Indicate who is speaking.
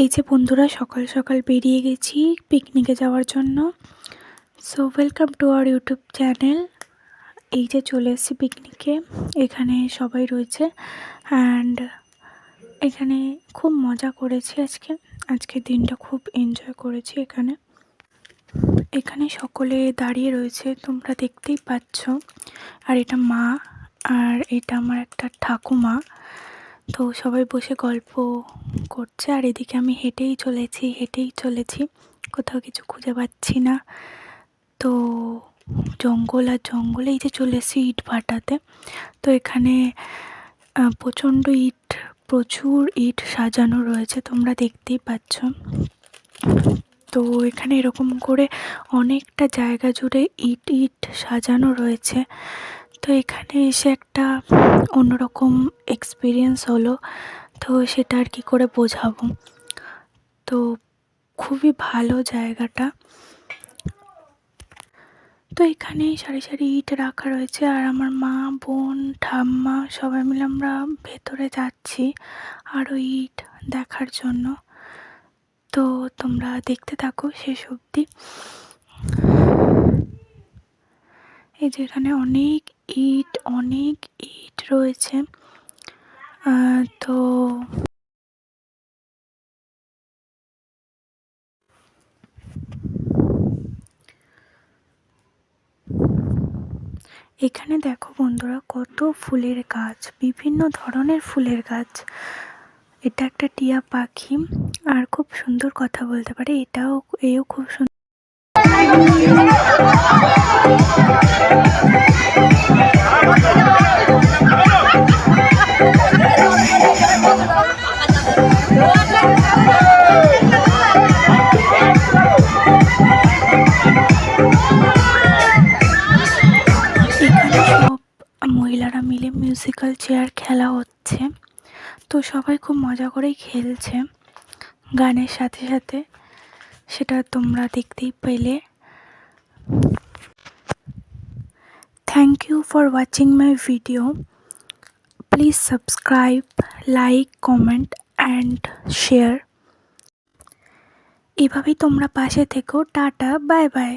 Speaker 1: এই যে বন্ধুরা, সকাল সকাল বেরিয়ে গেছি পিকনিকে যাওয়ার জন্য। So welcome to our YouTube channel এই যে চলে এসেছি পিকনিকে এখানে সবাই রয়েছে। অ্যান্ড এখানে খুব মজা করেছি আজকে। আজকে দিনটা খুব এনজয় করেছি এখানে। এখানে সকলে দাঁড়িয়ে রয়েছে, তোমরা দেখতেই পাচ্ছ। আর এটা মা, আর এটা আমার একটা ঠাকুমা। তো সবাই বসে গল্প করছে, আর এদিকে আমি হেঁটেই চলেছি হেঁটেই চলেছি। কোথাও কিছু খুঁজে পাচ্ছি না। তো জঙ্গল আর জঙ্গলে এই যে চলে এসেছি ইট ভাটাতে। তো এখানে প্রচণ্ড ইট, প্রচুর ইট সাজানো রয়েছে, তোমরা দেখতেই পাচ্ছ। তো এখানে এরকম করে অনেকটা জায়গা জুড়ে ইট ইট সাজানো রয়েছে। তো এখানে এসে একটা অন্যরকম এক্সপিরিয়েন্স হলো। তো সেটা আর কি করে বোঝাবো? তো খুবই ভালো জায়গাটা। তো এখানে সারি সারি ইট রাখা রয়েছে আর আমার মা, বোন, ঠাম্মা সবাই মিলে আমরা ভেতরে যাচ্ছি আরও ইট দেখার জন্য। তো তোমরা দেখতে থাকো শেষ অবধি। এই যে এখানে অনেক ইট, অনেক ইট রয়েছে। তো এখানে দেখো বন্ধুরা কত ফুলের গাছ, বিভিন্ন ধরনের ফুলের গাছ। এটা একটা টিয়া পাখি, আর খুব সুন্দর কথা বলতে পারে, এটাও, এও খুব সুন্দর মিউজিক্যাল চেয়ার খেলা হচ্ছে। তো সবাই খুব মজা করেই খেলছে। গানের সাথে সাথে সেটা তোমরা দেখতেই পেলে। Thank you for watching my video please subscribe like comment and share এভাবেই তোমরা পাশে থেকো। Tata bye bye